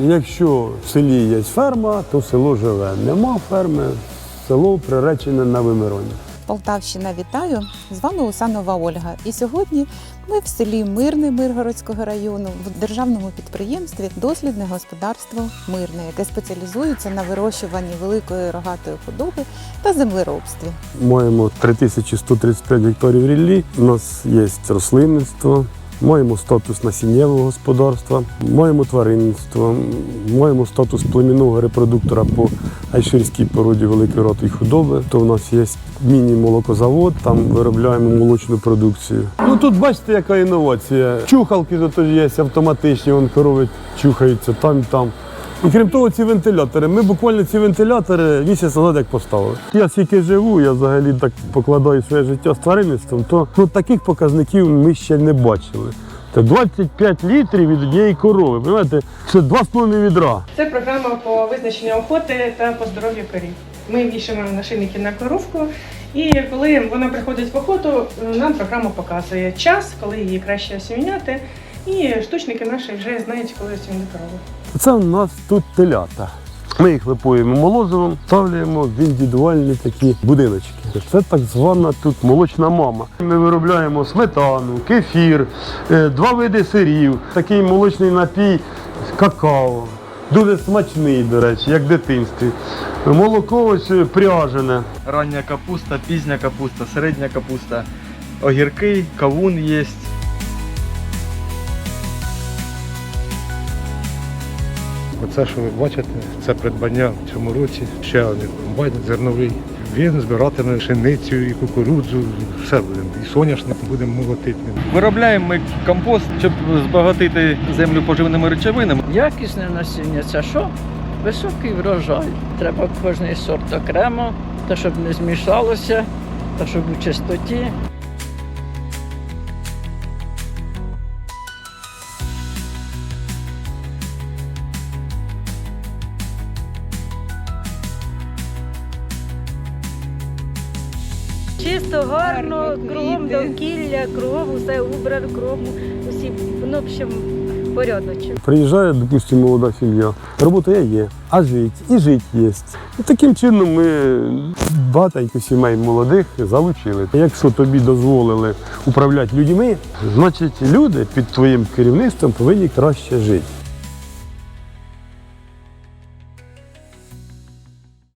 якщо в селі є ферма, то село живе. Нема ферми, село приречене на вимирання. Полтавщина вітаю! З вами Усанова Ольга. І сьогодні ми в селі Мирне Миргородського району в державному підприємстві Дослідне господарство Мирне, яке спеціалізується на вирощуванні великої рогатої худоби та землеробстві. Маємо 3135 гектарів ріллі, у нас є рослинництво, маємо статус насіннєвого господарства, маємо тваринництво, маємо статус племінного репродуктора по айширській породі великої і худоби. То в нас є міні-молокозавод, там виробляємо молочну продукцію. Ну тут бачите, яка інновація. Чухалки тут є автоматичні, вон корови чухаються там і там. І крім того, ці вентилятори. Ми буквально ці вентилятори місяць назад як поставили. Я скільки живу, я взагалі так покладаю своє життя з тваринництвом, то ну, таких показників ми ще не бачили. Це 25 літрів від однієї корови. Понимаєте? Це 2,5 відра. Це програма по визначенню охоти та по здоров'ю корів. Ми вішаємо нашийники на коровку, і коли вона приходить в охоту, нам програма показує час, коли її краще осіміняти, і штучники наші вже знають, коли осіміняти корову. Це у нас тут телята. Ми їх випоїмо молозивом, ставляємо в індивідуальні такі будиночки. Це так звана тут молочна мама. Ми виробляємо сметану, кефір, е, два види сирів, такий молочний напій з какао. Дуже смачний, до речі, як в дитинстві. Молоко ось пряжене. Рання капуста, пізня капуста, середня капуста, огірки, кавун є. Оце, що ви бачите, це придбання в цьому році. Ще один комбайн зерновий. Він збиратиме пшеницю і кукурудзу, все будемо. І соняшник будемо молотити. Виробляємо ми компост, щоб збагатити землю поживними речовинами. Якісне насіння це що? Високий врожай. Треба кожний сорт окремо, та щоб не змішалося, та щоб у чистоті. Чисто, гарно, кругом довкілля, кругом усе убрано, кругом усі, ну, в общем, порядочок. Приїжджає, допустимо, молода сім'я. Робота є, а жить, і жить є. І таким чином ми багатенько сімей молодих залучили. Якщо тобі дозволили управляти людьми, значить люди під твоїм керівництвом повинні краще жити.